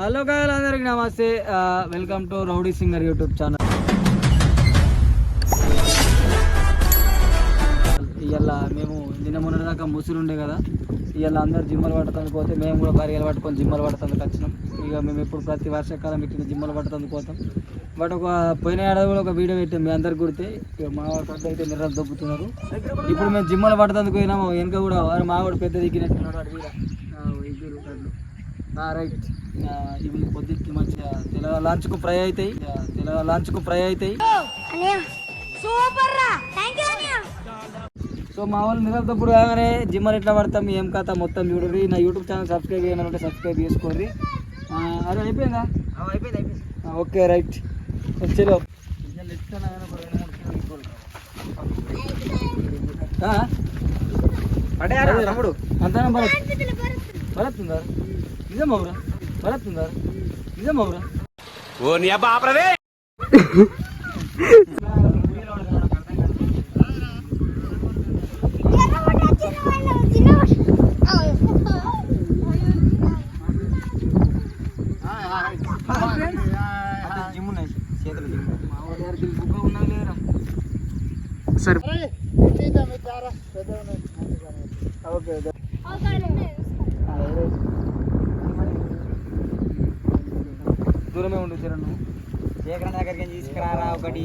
Hello గాయలు అందరికి నమస్తే. Welcome to rowdy singer YouTube channel. ఇవాళ మేము నిన్న మొన్న దాకా ముసురు ఉండే కదా ఇవాళ అందరు జిమ్మలు పట్టడానికి పోతే మేము కూడా భార్యలు పట్టుకొని జిమ్మలు పట్టడానికి వచ్చినాం. ఇక మేము ఎప్పుడు ప్రతి వర్షాకాలం ఇక్కడ జిమ్మలు పట్టడానికి పోతాం. బట్ ఒక పోయిన ఏడాది కూడా ఒక వీడియో పెట్టాం మీ అందరికి కుడితే ఇక మా వాడు అయితే నిర్రలు దొబ్బుతున్నారు. ఇప్పుడు మేము జిమ్మలు పట్టడానికి పోయినాము వెనక కూడా మా కూడా పెద్ద దిగినట్టున్నాడు అటు ఇద్దరు రైట్. ఇవి పొద్దుకి మంచిగా తెల్ల లాంచ్కు ఫ్రై అవుతాయి. తెల్ల లాంచ్కు ఫ్రై అవుతాయి. సో మా వాళ్ళు నిరంతరప్పుడు కాగానే జిమ్మర్ ఎట్లా పడతాం ఏం కథ మొత్తం చూడండి నా యూట్యూబ్ ఛానల్ సబ్స్క్రైబ్ చేయాలంటే సబ్స్క్రైబ్ చేసుకోండి ఆ, అదే అయిపోయిందా? అయిపోయింది అయిపోయింది. Okay right. చలో. తమ్ముడు అంతనా భరత్ భరత్ ఉందా భరత్ ఉందా నిజం అవురా ఓ నీ అబ్బా ఆపరదే జిమ్ ఉన్నాయి చేతులు జిమ్ మా వాడి గారికి బుగ్గ ఉన్నది లేరా సరే ఓకే ఓకే దూరమే ఉండు చరణ్ నువ్వు శేఖరణ దగ్గరికి తీసుకురారా ఒకటి.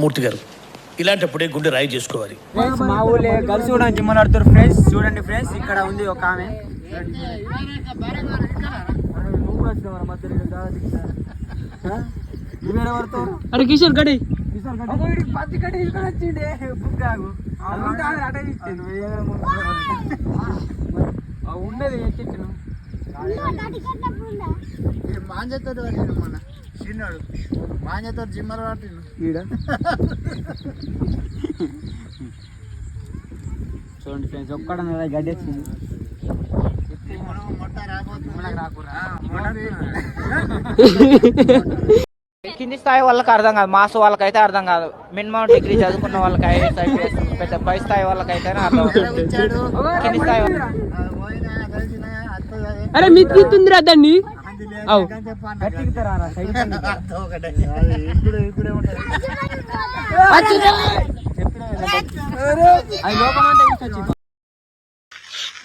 మూర్తి గారు ఇలాంటప్పుడే గుండె రాయి చేసుకోవాలి. మా ఊళ్ళో గర్ల్స్ కూడా జిమ్ ఆడుతారు ఫ్రెండ్స్ చూడండి ఫ్రెండ్స్ ఇక్కడ ఉంది ఒక ఆమె. అరే కిషోర్ గడి పత్తి కడి. తీసుకొని వచ్చిండే బుక్కాగు అటే ఇచ్చాను ఉన్నది ఎక్కించను మాంజతో పట్టిండు మొన్న చిన్నాడు మాంజతో జిమ్మలు పట్టిండు ఈడ చూడండి ఫ్రెండ్స్ ఒక్కడ గడ్డి వచ్చింది. కింది స్థాయి వాళ్ళకి అర్థం కాదు. మాస్ వాళ్ళకైతే అర్థం కాదు. మినిమం డిగ్రీ చదువుకున్న వాళ్ళకి ఐఏఎస్ ఐపీఎస్ పెద్ద పై స్థాయి వాళ్ళకైతే అర్థం కింది స్థాయి అరే మిత్తిస్తుందిరా దాన్ని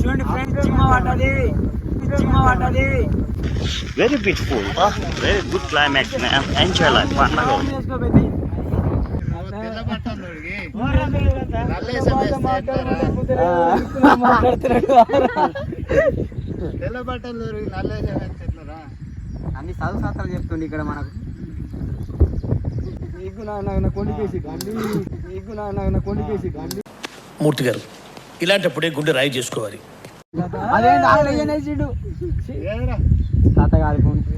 చూడండి ఫ్రెండ్స్ జిమ్మ పడ్డది. జిమ్మ పడ్డది. Very beautiful very good climax enjoy life పండగ తెల్ల బట్టలు నల్లేసే అన్ని చదువు శాస్త్రాలు చెప్తుండే ఇక్కడ మనకు. నీకు నా నా కొండికేసి గండి నీకు నా నా కొండికేసి గండి మూర్తి గారు ఇలాంటప్పుడే గుండె రాయి చేసుకోవాలి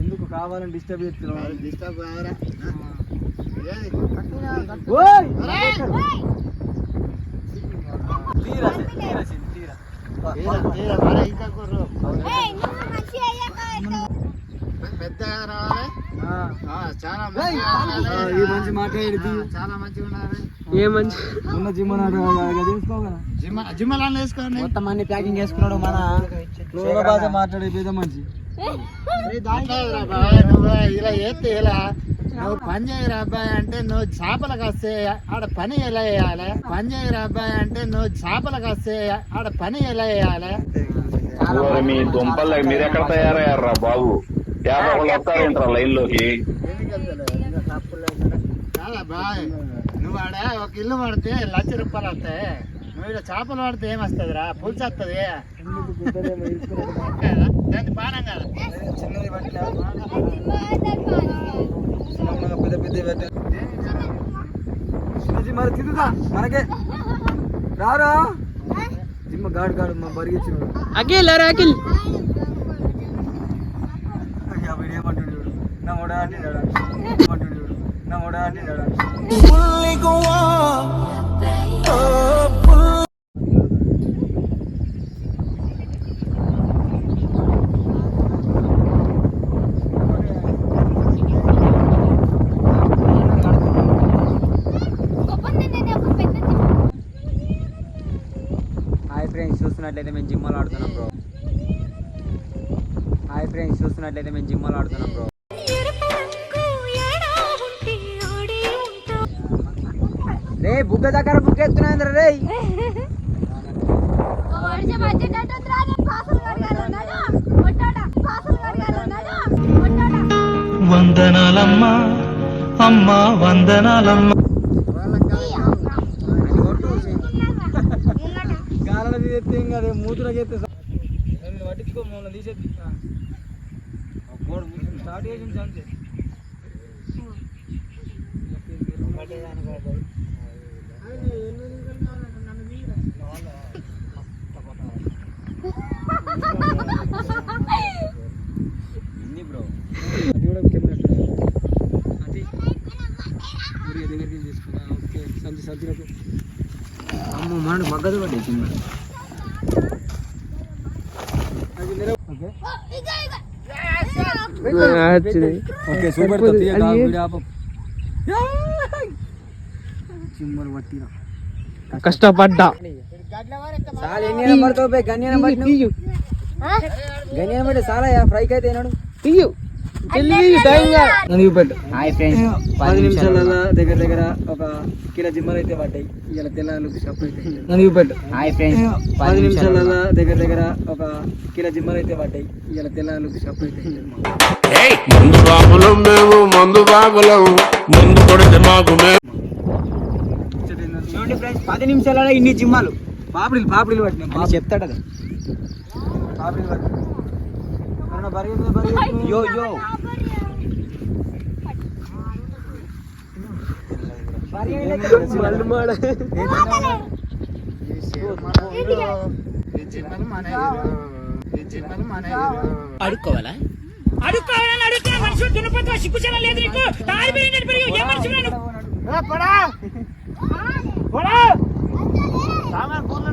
ఎందుకు కావాలని డిస్టర్బ్ చేస్తున్నావు డిస్టర్బ్ తీరా తీరా తీరా పెద్దగా రావాలి ఆ. ఆ, చాలా ఏయ్, మంచిగా ఆ, ఉండాలి. ఈ మంచి మాట ఏంటి? ఆ, చాలా మంచిగా ఉండాలి. ఏ మంచి ఉన్న జిమ్ వేసుకోండి. మొత్తం అన్ని ప్యాకింగ్ చేసుకున్నాడు మన మాట్లాడే మంచి ఇలా చేస్తే ఇలా నువ్వు పని చేయరా అబ్బాయి అంటే నువ్వు చేపలకు వస్తే ఆడ పని ఎలా చేయాలి? పని చేయరా అబ్బాయి అంటే నువ్వు చేపలకు వస్తే ఆడ పని ఎలా చేయాలి? మీ దుంపలు మీరు ఎక్కడ తయారయ్యారా బాబు? యాభై వాళ్ళు వస్తారేంట్రా లైన్లోకి నువ్వు ఆడ ఒక ఇల్లు పడితే లక్ష రూపాయలు వస్తాయి. నువ్వు ఇక్కడ చేపలు పడితే ఏమొస్తుంది రా పులుసు వస్తుంది. దాన్ని పానం కదా. చిన్నది చిన్నది పెద్ద పెద్ద పెట్టాలి చిన్న జిమ్మ తిరుగుతా. మనకే. రారా? జిమ్మ గాడు గాడు మా బరిగిచ్చినాడు. అఖిల్ అరే అఖిల్? వీడు ఏమంటుండు చూడు. నా మొడ అంటున్నాడు ఏమంటుండు నా మొడ అంటున్నాడు హాయ్ ఫ్రెండ్స్ చూస్తున్నట్లయితే మేము జిమ్మలు ఆడుతున్నాం బ్రో హాయ్ ఫ్రెండ్స్ చూస్తున్నట్లయితే మేము జిమ్మలు ఆడుతున్నాం బ్రో రే బుగ్గ దగ్గర బుగ్గ ఎత్తున్నాయి రే వందనాలమ్మా అమ్మా వందనాలమ్మా. గాలలో తీసేస్తే కాదు మూతులకు ఎత్తే నేను పట్టించుకో మమ్మల్ని తీసేది. గోడ స్టార్ట్ చేసింది అంతే ఎన్ని బ్రో. అది. దగ్గరికి తీసుకున్నా. ఓకే సంచి సంచిలకు అమ్మ మన మగ్గదు చిన్న అది నిర- ఓకే ఓకే సూపర్ చిమ్మలు పట్టిన. కష్టపడ్డా. గన్యానం పట్టిన తీయు గన్యానం పట్టి చాలా ఫ్రైకి అయితే ఏనాడు? తీయు. Hi friends. పది నిమిషాల దగ్గర దగ్గర ఒక కిలో జిమ్మలు అయితే పడ్డాయి. ఇలా తెల్లారు షప్ అయితే. పెట్టు హాయ్ ఫ్రెండ్స్. పది నిమిషాల దగ్గర దగ్గర ఒక కిలో జిమ్మలు అయితే పడ్డాయి. ఇలా తెల్లారు షప్ అయితే. మందు బాబులం మేము మందు బాబులం మందు కొడితే మాకు చూడండి ఫ్రెండ్స్ పది నిమిషాలలో ఇన్ని జిమ్మాలు. పాపిడిలు పాపిడిలు పట్టినాం చెప్తాడు పాపిడిలు పట్టినాం యో యో మళ్ళీ మాడ. ఈ జిమ్మలు మన ఈ జిమ్మలు మన అడుక్కోవాలా సామాన్ పూర్లు